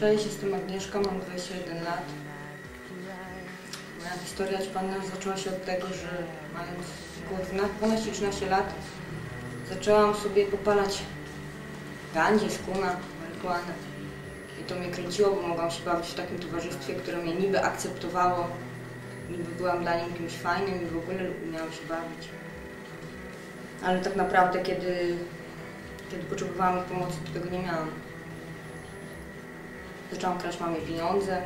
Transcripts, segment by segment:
Cześć, jestem Agnieszka, mam 21 lat. Moja historia ćpana zaczęła się od tego, że mając około 12-13 lat zaczęłam sobie popalać gandzie, skuna, marihuanę. I to mnie kręciło, bo mogłam się bawić w takim towarzystwie, które mnie niby akceptowało, niby byłam dla nim kimś fajnym i w ogóle umiałam się bawić. Ale tak naprawdę, kiedy, kiedy potrzebowałam pomocy, to tego nie miałam. Zaczęłam kraść mamie pieniądze,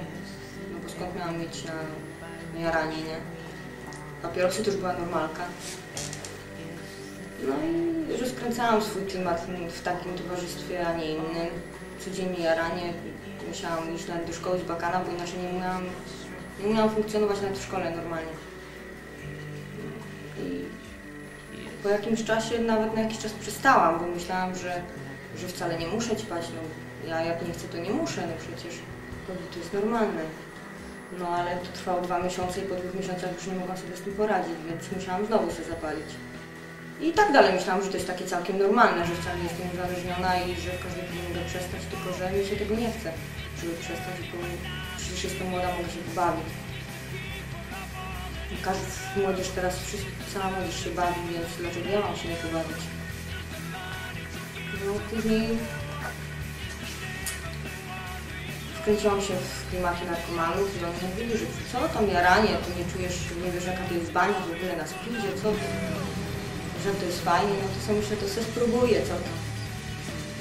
no bo skąd miałam mieć na, na jaranie, nie? Papierosy to już była normalka. No i rozkręcałam swój klimat w takim towarzystwie, a nie innym. Codziennie jaranie, musiałam iść nawet do szkoły z bakana, bo inaczej nie umiałam, nie umiałam funkcjonować nawet w szkole normalnie. I po jakimś czasie, nawet na jakiś czas przestałam, bo myślałam, że, że wcale nie muszę ćpać, no ja jak nie chcę, to nie muszę, no przecież to jest normalne. No ale to trwało dwa miesiące i po dwóch miesiącach już nie mogłam sobie z tym poradzić, więc musiałam znowu się zapalić. I tak dalej myślałam, że to jest takie całkiem normalne, że wcale nie jestem uzależniona i że w każdej chwili mogę przestać, tylko że mi się tego nie chce, żeby przestać, bo przecież jestem młoda, mogę się pobawić. I każdy młodzież teraz, wszyscy, cała młodzież się bawi, więc dlaczego ja mam się nie pobawić? Później wkręciłam się w klimaty narkomanów i oni mówili, że co tam jaranie, tu nie czujesz, nie wiesz jaka to jest bania w ogóle na speedzie, co to, że to jest fajnie, no to sobie myślę, to sobie spróbuję, co to.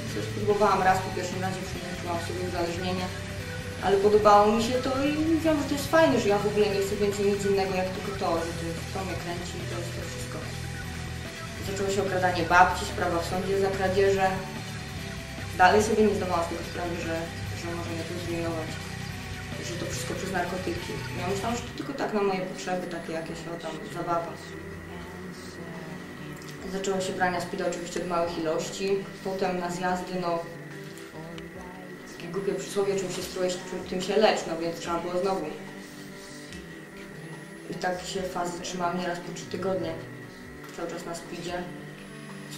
Sobie spróbowałam raz po pierwszym razie, przyjęłam sobie uzależnienie, ale podobało mi się to i wiem, że to jest fajne, że ja w ogóle nie chcę więcej nic innego jak tylko to, że to, to mnie kręci i to jest to wszystko. Zaczęło się okradanie babci, sprawa w sądzie za kradzieże. Dalej sobie nie zdawałam z tego sprawy, że że może mnie to zrujnować, że to wszystko przez narkotyki. Ja myślałam, że to tylko tak na moje potrzeby, takie jakieś o tam zabawa. Zaczęło się brania speeda oczywiście w małych ilości, potem na zjazdy, no takie głupie przysłowie, czym się strujesz, tym się lecz, no więc trzeba było znowu. I tak się fazy trzymałam nieraz po trzy tygodnie, cały czas na speedzie.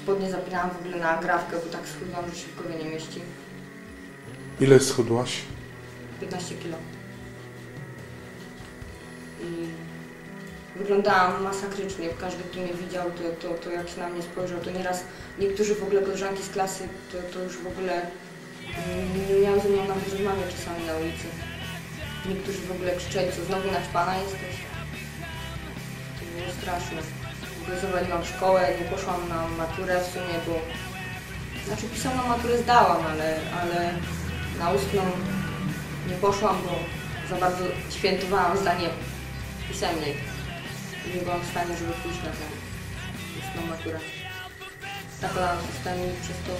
Spodnie zapinałam w ogóle na grawkę, bo tak schudłam, że się w głowie nie mieści. Ile schudłaś? 15 kilo. I wyglądałam masakrycznie. Każdy, kto mnie widział, to, to, to jak się na mnie spojrzał, to nieraz niektórzy w ogóle koleżanki z klasy, to, to już w ogóle nie miały ze mną nawet rozmawiać czasami na ulicy. Niektórzy w ogóle krzyczeli, co znowu naćpana jesteś. To było straszne. Zawaliłam szkołę, nie poszłam na maturę w sumie, bo... Znaczy pisaną maturę zdałam, ale, ale na ustną nie poszłam, bo za bardzo świętowałam zdanie pisemnej. Nie byłam w stanie, żeby pójść na tę ustną maturę. Zakładałam system i przez to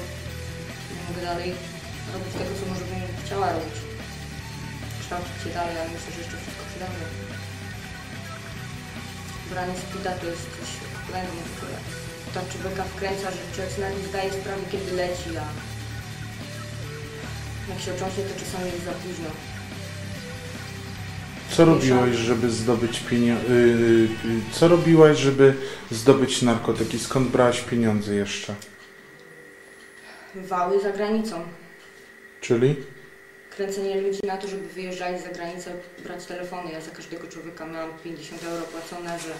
nie mogę dalej robić tego, co może bym chciała robić. Kształcić się dalej, ale myślę, że jeszcze wszystko przede mną. Branie spida to jest coś błędne, które ta człowieka wkręca, że człowiek sobie nie zdaje sprawy, kiedy leci, a jak się ocząśnie, to czasami jest za późno. Co robiłaś, żeby zdobyć pieniądze? Yy, co robiłaś, żeby zdobyć narkotyki? Skąd brałaś pieniądze jeszcze? Wały za granicą. Czyli? Kręcenie ludzi na to, żeby wyjeżdżali za granicę, brać telefony. Ja za każdego człowieka miałam 50 euro płacone, że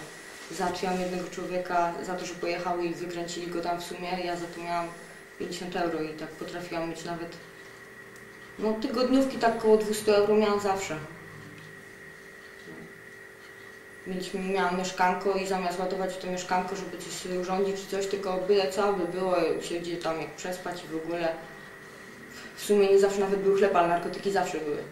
załatwiłam jednego człowieka za to, że pojechały i wykręcili go tam w sumie. Ja za to miałam 50 euro i tak potrafiłam mieć nawet no tygodniówki tak około 200 euro miałam zawsze. Mieliśmy, miałam mieszkanko i zamiast ładować w to mieszkanko, żeby coś sobie urządzić czy coś, tylko byle co by było, się gdzie tam jak przespać i w ogóle. W sumie nie zawsze nawet był chleb, ale narkotyki zawsze były.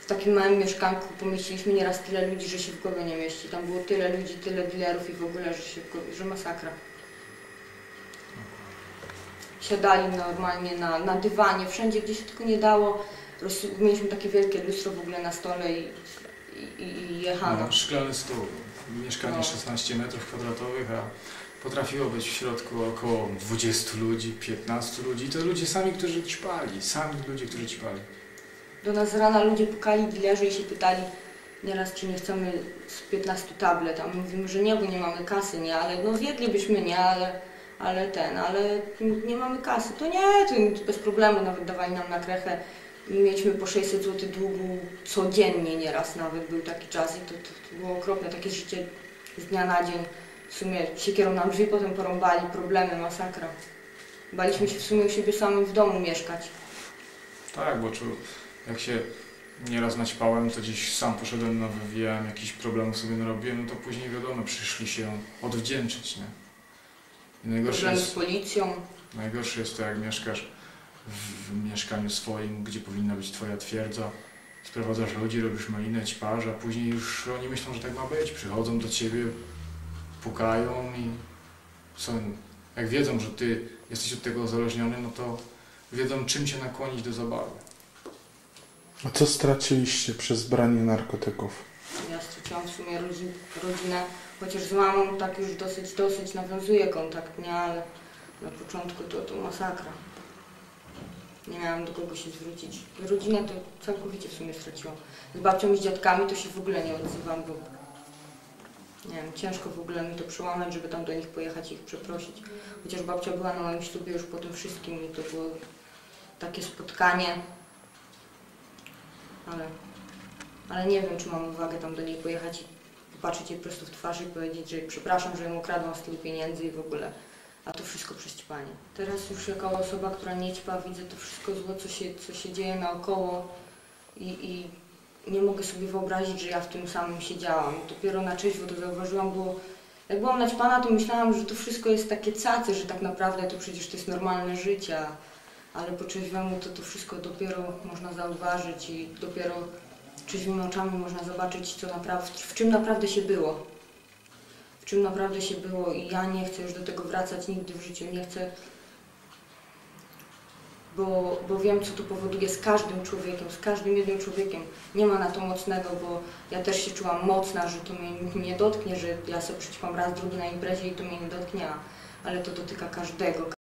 W takim małym mieszkanku pomieściliśmy nieraz tyle ludzi, że się w głowie nie mieści. Tam było tyle ludzi, tyle dealerów i w ogóle, że się w głowie, że masakra siadali normalnie na, na dywanie, wszędzie gdzie się tylko nie dało. Mieliśmy takie wielkie lustro w ogóle na stole i, i, i jechano. No, szklany stół, mieszkanie no. 16 metrów kwadratowych, a potrafiło być w środku około 20 ludzi, 15 ludzi. To ludzie sami, którzy ćpali, sami ludzie, którzy ćpali. Do nas rana ludzie pukali, dilerzy i się pytali nieraz, czy nie chcemy z 15 tablet, a my mówimy, że nie, bo nie mamy kasy, nie, ale no zjedlibyśmy, nie, ale ale ten, ale nie mamy kasy. To nie, to bez problemu nawet dawali nam na krechę mieliśmy po 600 zł długu codziennie nieraz nawet był taki czas i to, to, to było okropne, takie życie z dnia na dzień. W sumie siekierą nam drzwi potem porąbali, problemy, masakra. Baliśmy się w sumie u siebie samym w domu mieszkać. Tak, bo czu, jak się nieraz naćpałem, to gdzieś sam poszedłem na wywijałem, jakiś problem sobie narobiłem, no to później wiadomo, przyszli się odwdzięczyć, nie? I najgorsze Problemy z jest, policją. najgorsze jest to, jak mieszkasz w, w mieszkaniu swoim, gdzie powinna być twoja twierdza, sprowadzasz ludzi, robisz malinę, ćparz, a później już oni myślą, że tak ma być, przychodzą do ciebie, pukają i są, jak wiedzą, że ty jesteś od tego uzależniony, no to wiedzą, czym cię nakłonić do zabawy. A co straciliście przez branie narkotyków? Ja straciłam w sumie rodzi- rodzinę, chociaż z mamą tak już dosyć, dosyć nawiązuję kontakt, nie? Ale na początku to, to masakra. Nie miałam do kogo się zwrócić. Rodzinę to całkowicie w sumie straciłam. Z babcią i z dziadkami to się w ogóle nie odzywam, bo nie wiem, ciężko w ogóle mi to przełamać, żeby tam do nich pojechać i ich przeprosić. Chociaż babcia była na moim ślubie już po tym wszystkim i to było takie spotkanie. Ale ale nie wiem, czy mam odwagę tam do niej pojechać i popatrzeć jej prosto w twarz i powiedzieć, że przepraszam, że ją ukradłam z tylu pieniędzy i w ogóle. A to wszystko przez ćpanie. Teraz już jako osoba, która nie ćpa, widzę to wszystko zło, co się, co się dzieje naokoło i, i nie mogę sobie wyobrazić, że ja w tym samym siedziałam. Dopiero na trzeźwo to zauważyłam, bo jak byłam naćpana, to myślałam, że to wszystko jest takie cacy, że tak naprawdę to przecież to jest normalne życie, ale po trzeźwemu to to wszystko dopiero można zauważyć i dopiero trzeźwymi oczami można zobaczyć, co naprawdę, w czym naprawdę się było. W czym naprawdę się było i ja nie chcę już do tego wracać nigdy w życiu, nie chcę, bo, bo wiem, co to powoduje z każdym człowiekiem, z każdym jednym człowiekiem. Nie ma na to mocnego, bo ja też się czułam mocna, że to mnie nie dotknie, że ja sobie przyćpam raz, drugi na imprezie i to mnie nie dotknie, ale to dotyka każdego.